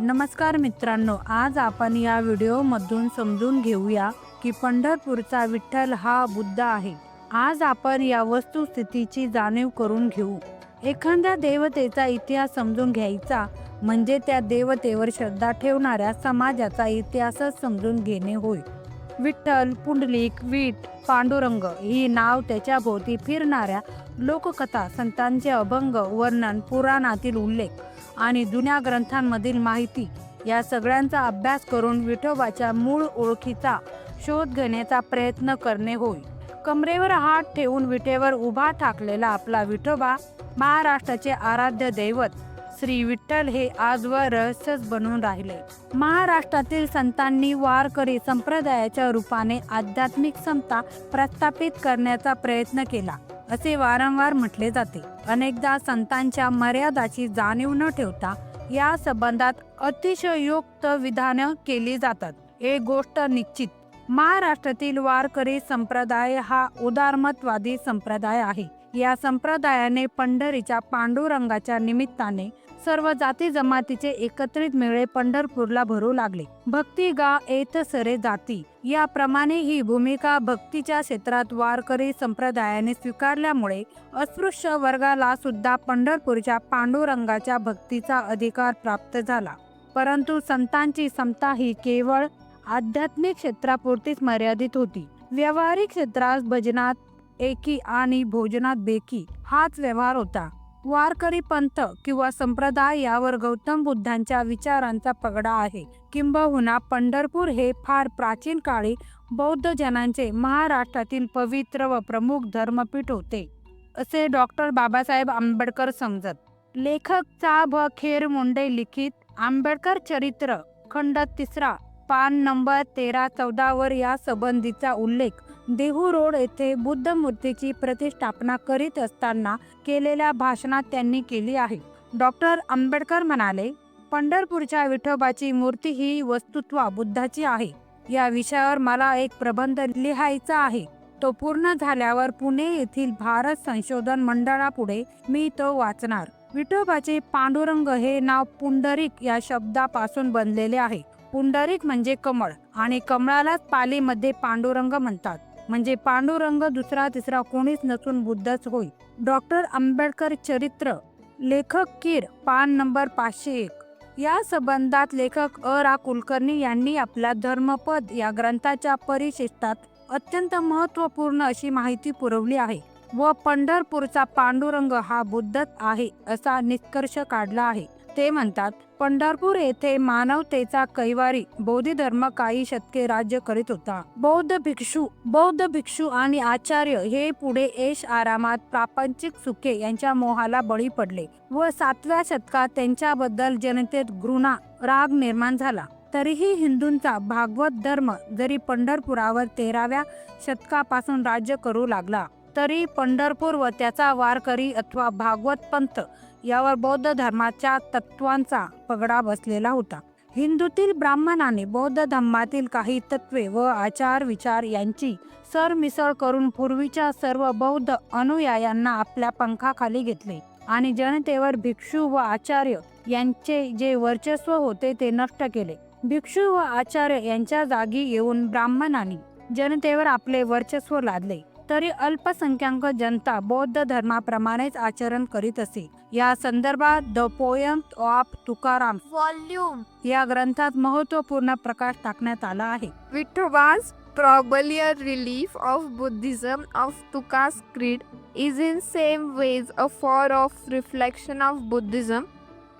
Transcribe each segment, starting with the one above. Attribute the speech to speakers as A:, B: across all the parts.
A: नमस्कार मित्रांनो आज आपण या व्हिडिओमधून समजून घेऊया की पंढरपूरचा विठ्ठल हा बुद्ध आहे. आज आपण या वस्तुस्थितीची जाणीव करून घेऊ. एखाद्या देवतेचा इतिहास समजून घ्यायचा म्हणजे त्या देवतेवर श्रद्धा ठेवणाऱ्या समाजाचा इतिहासच समजून घेणे होय. विठ्ठल पुंडलिक वीट पांडुरंग ही नाव त्याच्या भोवती फिरणाऱ्या लोककथा संतांचे अभंग वर्णन पुराणातील उल्लेख आणि जुन्या ग्रंथांमधील माहिती या सगळ्यांचा अभ्यास करून विठोबाच्या मूळ ओळखीचा शोध घेण्याचा प्रयत्न करणे होय. कमरेवर हात ठेवून विठेवर उभा ठाकलेला आपला विठोबा महाराष्ट्राचे आराध्य दैवत श्री विठ्ठल हे आजवर रहस्यच बनून राहिले. महाराष्ट्रातील संतांनी वारकरी संप्रदायाच्या रूपाने आध्यात्मिक समता प्रस्थापित करण्याचा प्रयत्न केला. असे वारंवार म्हटले जाते. अनेकदा संतांच्या मर्यादाची जाणीव न ठेवता या संबंधात अतिशयोक्त विधानं केली जातात. एक गोष्ट निश्चित. महाराष्ट्रातील वारकरी संप्रदाय हा उदारमतवादी संप्रदाय आहे. या संप्रदायाने पंढरीच्या पांडुरंगाच्या निमित्ताने सर्व जाती जमातीचे एकत्रित मेळे पंढरपूरला भरू लागले. भक्ती गा एत सरे जाती. याप्रमाणे ही भूमिका भक्तीच्या क्षेत्रात वारकरी संप्रदायाने स्वीकारल्यामुळे अस्पृश्य वर्गाला सुद्धा पंढरपूरच्या पांडुरंगाच्या भक्तीचा अधिकार प्राप्त झाला. परंतु संतांची समता ही केवळ आध्यात्मिक क्षेत्रापुरतीच मर्यादित होती. व्यावहारिक क्षेत्रात भजनात एकी आणि भोजनात बेकी हाच व्यवहार होता. वारकरी पंथ किंवा संप्रदाय यावर गौतम बुद्धांच्या विचारांचा पगडा आहे. किंबहुना पंढरपूर हे फार प्राचीन काळी बौद्ध जनांचे महाराष्ट्रातील पवित्र व प्रमुख धर्मपीठ होते असे डॉक्टर बाबासाहेब आंबेडकर समजत. लेखक चा भ. खेर मुंडे लिखित आंबेडकर चरित्र खंड तिसरा पान नंबर तेरा चौदा वर या संबंधीचा उल्लेख देहू रोड येथे बुद्ध मूर्तीची प्रतिष्ठापना करीत असताना केलेल्या भाषणात त्यांनी केली आहे. डॉक्टर आंबेडकर म्हणाले पंढरपूरच्या विठोबाची मूर्ती ही वस्तुत्व बुद्धाची आहे. या विषयावर मला एक प्रबंध लिहायचा आहे. तो पूर्ण झाल्यावर पुणे येथील भारत संशोधन मंडळापुढे मी तो वाचणार. विठोबाचे पांडुरंग हे नाव पुंडरिक या शब्दापासून बनलेले आहे. पुंडरिक म्हणजे कमळ आणि कमळालाच पालीमध्ये पांडुरंग म्हणतात. म्हणजे पांडुरंग दुसरा तिसरा कोणीच नसून बुद्धच होय. डॉक्टर आंबेडकर चरित्र लेखक कीर पान नंबर पाचशे एक. या संबंधात लेखक अ. रा. कुलकर्णी यांनी आपला धर्मपद या ग्रंथाच्या परिशिष्टात अत्यंत महत्त्वपूर्ण अशी माहिती पुरवली आहे. व पंढरपूरचा पांडुरंग हा बुद्धच आहे असा निष्कर्ष काढला आहे. ते म्हणतात पंढरपूर येथे मानवतेचा कैवारी बौद्ध धर्म काही शतके राज्य करीत होता. बौद्ध भिक्षू बौद्ध भिक्षू आणि आचार्य हे पुढे एश आरामात प्रापंचिक सुखे यांच्या मोहाला बळी पडले व सातव्या शतकात त्यांच्याबद्दल जनतेत घृणा राग निर्माण झाला. तरीही हिंदूंचा भागवत धर्म जरी पंढरपुरावर तेराव्या शतकापासून राज्य करू लागला तरी पंढरपूर व त्याचा वारकरी अथवा भागवत पंथ यावर बौद्ध धर्माच्या तत्वांचा पगडा बसलेला होता. हिंदूतील ब्राह्मणाने बौद्ध धर्मातील काही तत्वे व आचार विचार यांची सरमिसळ करून पूर्वीच्या सर्व बौद्ध अनुयायांना आपल्या पंखाखाली घेतले आणि जनतेवर भिक्षू व आचार्य यांचे जे वर्चस्व होते ते नष्ट केले. भिक्षू व आचार्य यांच्या जागी येऊन ब्राह्मणांनी जनतेवर आपले वर्चस्व लादले. तरी अल्पसंख्याक जनता बौद्ध धर्माप्रमाणेच आचरण करीत असे. या संदर्भात the poem of Tukaram
B: volume
A: या ग्रंथात महत्त्वपूर्ण प्रकाश टाकण्यात आला आहे.
B: Vithoba's probably relief of Buddhism of Tuka's creed is in same ways a form of reflection of Buddhism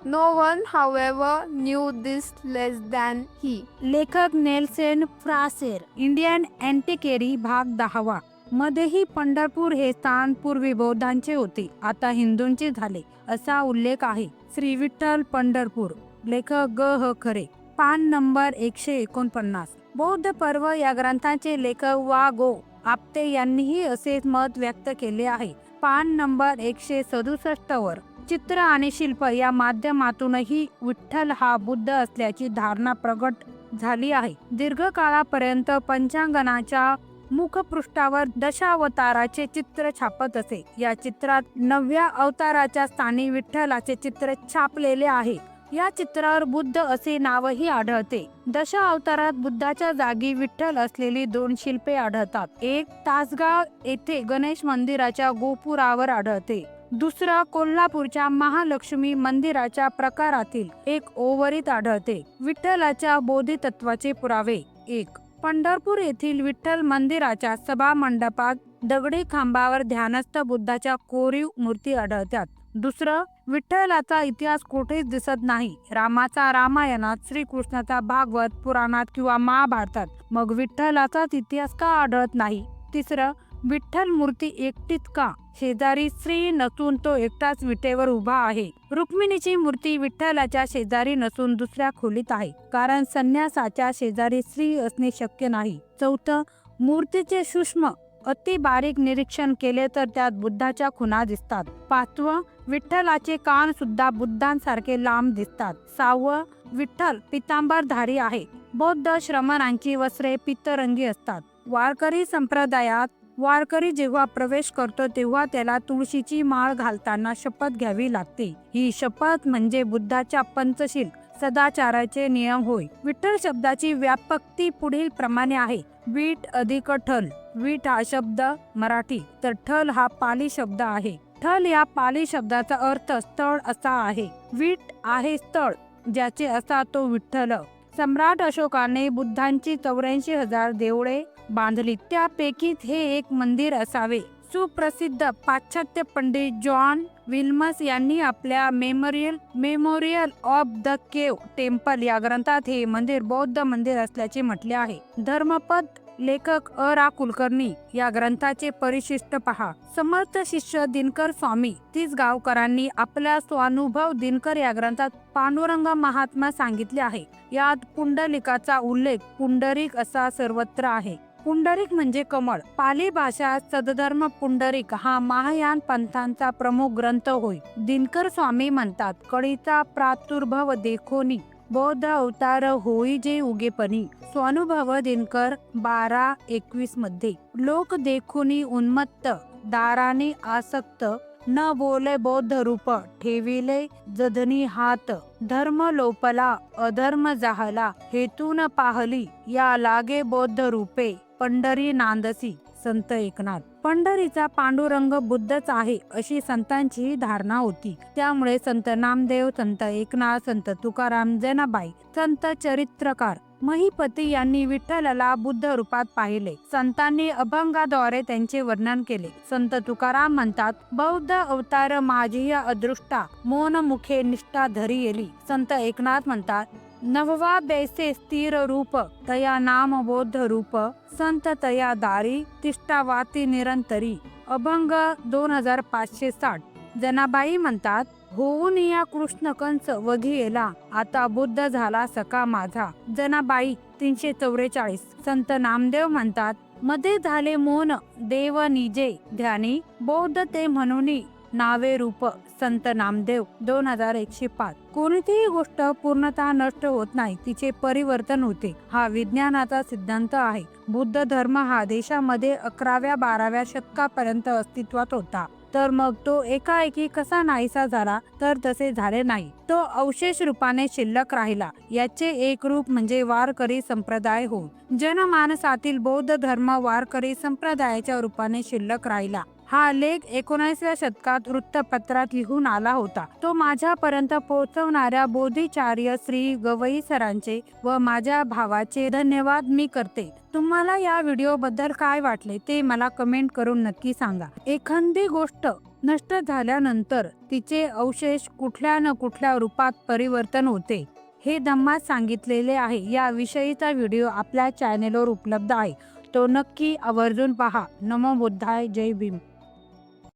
B: no one however knew this less than he
A: लेखक Nelson फ्रासेर Indian अँटीकेरी भाग दहावा. मध्येही पंढरपूर हे स्थान पूर्वी बौद्धांचे होते. आता हिंदूंचे झाले असा उल्लेख आहे. श्री विठ्ठल पंढरपूर. लेखक ग. ह. खरे. पान नंबर एकशे एकोणपन्नास. बौद्ध पर्व या ग्रंथाचे लेखक वा गो. आपटे यांनीही असेच मत व्यक्त केले आहे. पान नंबर एकशे सदुसष्ट वर. चित्र आणि शिल्प या माध्यमातूनही विठ्ठल हा बुद्ध असल्याची धारणा प्रगट झाली आहे. दीर्घकाळापर्यंत पंचांगणाच्या मुखपृष्ठावर दशावताराचे चित्र छापत असे. या चित्रात नवव्या अवताराच्या स्थानी विठ्ठलाचे चित्र छापलेले आहे. या चित्रावर बुद्ध असे नावही आढळते. दश अवतारात बुद्धाच्या जागी विठ्ठल असलेली दोन शिल्पे आढळतात. एक तासगाव येथे गणेश मंदिराच्या गोपुरावर आढळते. दुसरा कोल्हापूरच्या महालक्ष्मी मंदिराच्या प्रकारातील एक ओवरीत आढळते. विठ्ठलाच्या बोधितत्वाचे पुरावे. एक पंढरपूर येथील विठ्ठल मंदिराच्या सभा मंडपात दगडी खांबावर ध्यानस्थ बुद्धाच्या कोरीव मूर्ती आढळतात. दुसरं विठ्ठलाचा इतिहास कुठेच दिसत नाही. रामाचा रामायणात श्रीकृष्णाचा भागवत पुराणात किंवा महाभारतात. मग विठ्ठलाचाच इतिहास का आढळत नाही? तिसरं विठ्ठल मूर्ती एकटीच का? शेजारी स्त्री नसून तो एकटाच विटेवर उभा आहे. रुक्मिणीची मूर्ती विठ्ठलाच्या शेजारी नसून दुसऱ्या खोलीत आहे. कारण संन्यासाच्या शेजारी स्त्री असणे शक्य नाही. चौथं मूर्तीचे सूक्ष्म अति बारीक निरीक्षण केले तर त्यात बुद्धाच्या खुणा दिसतात. पाचवं विठ्ठलाचे कान सुद्धा बुद्धांसारखे लांब दिसतात. सहावं विठ्ठल पितांबरधारी आहे. बौद्ध श्रमणांची वस्त्रे पित्तरंगी असतात. वारकरी संप्रदायात वारकरी जेव्हा प्रवेश करतो तेव्हा त्याला तुळशीची माळ घालताना शपथ घ्यावी लागते. ही शपथ म्हणजे बुद्धाच्या पंचशील सदाचाराचे नियम होय. विठ्ठल शब्दाची व्यापकती पुढील प्रमाणे आहे. वीट अधिक ठल. वीट हा शब्द मराठी तर ठल हा पाली शब्द आहे. ठल या पाली शब्दाचा अर्थ स्थळ असा आहे. वीट आहे स्थळ ज्याचे असा तो विठ्ठल. सम्राट अशोकाने बुद्धांची चौऱ्याऐंशी हजार देवळे बांधली. त्यापैकी हे एक मंदिर असावे. सुप्रसिद्ध पाश्चात्य पंडित जॉन विल्मस यांनी आपल्या memorial memorial of the cave temple या ग्रंथात हे मंदिर बौद्ध मंदिर असल्याचे म्हटले आहे. धर्मपद लेखक अ. रा. कुलकर्णी या ग्रंथाचे परिशिष्ट पहा. समर्थ शिष्य दिनकर स्वामी तीच गावकरांनी आपल्या स्वानुभव दिनकर या ग्रंथात पांडुरंग महात्मा सांगितले आहे. यात पुंडलिकाचा उल्लेख पुंडरिक असा सर्वत्र आहे. पुंडरिक म्हणजे कमळ. पाली भाषा सदधर्म पुंडरिक हा महायान पंथांचा प्रमुख ग्रंथ होय. दिनकर स्वामी म्हणतात कळीचा प्रादुर्भव देखोनी बौद्ध अवतार होई जे उगेपणी. स्वानुभव दिनकर बारा एकवीसमध्ये. लोक देखुनी उन्मत्त दाराने आसक्त न बोले बौद्ध रूप ठेविले जधनी हात. धर्म लोपला अधर्म जाहला हेतून पाहली या लागे बौद्ध रूपे पंढरी नांदसी. संत एकनाथ. पंढरीचा पांडुरंग बुद्धच आहे अशी संतांची धारणा होती. त्यामुळे संत नामदेव संत एकनाथ संत तुकाराम जनाबाई संत चरित्रकार महिपती यांनी विठ्ठलाला बुद्ध रूपात पाहिले. संतांनी अभंगाद्वारे त्यांचे वर्णन केले. संत तुकाराम म्हणतात बौद्ध अवतार माझी अदृष्टा मोनमुखे निष्ठा धरी येली संत एकनाथ म्हणतात नववा बैसे स्थिर रूप तया नाम बौद्ध रूप संत तया दारी तिष्ठावाती निरंतरी अभंग दोन हजार पाचशे साठ. जनाबाई म्हणतात होऊन या कृष्ण कंस वघियेला आता बुद्ध झाला सका माझा. जनाबाई तीनशे चौवेचाळीस. संत नामदेव म्हणतात मध्ये झाले मोन देव निजे ध्यानी बौद्ध ते म्हणून नावे रूप संत नामदेव दोन हजार एकशे पाच. कोणतीही गोष्ट पूर्णतः नष्ट होत नाही तिचे परिवर्तन होते. हा विज्ञानाचा सिद्धांत आहे. बुद्ध धर्म हा देशामध्ये अकराव्या बाराव्या शतकापर्यंत अस्तित्वात होता. तर मग तो एकाएकी कसा नाहीसा झाला तर तसे झाले नाही. तो अवशेष रूपाने शिल्लक राहिला. याचे एक रूप म्हणजे वारकरी संप्रदाय हो जनमानसातील बौद्ध धर्म वारकरी संप्रदायाच्या रूपाने शिल्लक राहिला. हा लेख एकोणीसव्या शतकात वृत्तपत्रात लिहून आला होता. तो माझ्यापर्यंत पोहोचवणाऱ्या बोधिचार्य श्री गवई सरांचे व माझ्या भावाचे धन्यवाद मी करते. तुम्हाला या व्हिडिओ बद्दल काय वाटले ते मला कमेंट करून नक्की सांगा. एखादी गोष्ट नष्ट झाल्यानंतर तिचे अवशेष कुठल्या न कुठल्या रूपात परिवर्तन होते हे धम्मात सांगितलेले आहे. या विषयीचा व्हिडिओ आपल्या चॅनेलवर उपलब्ध आहे. तो नक्की आवर्जून पहा. नमो बुद्धाय. जय भीम.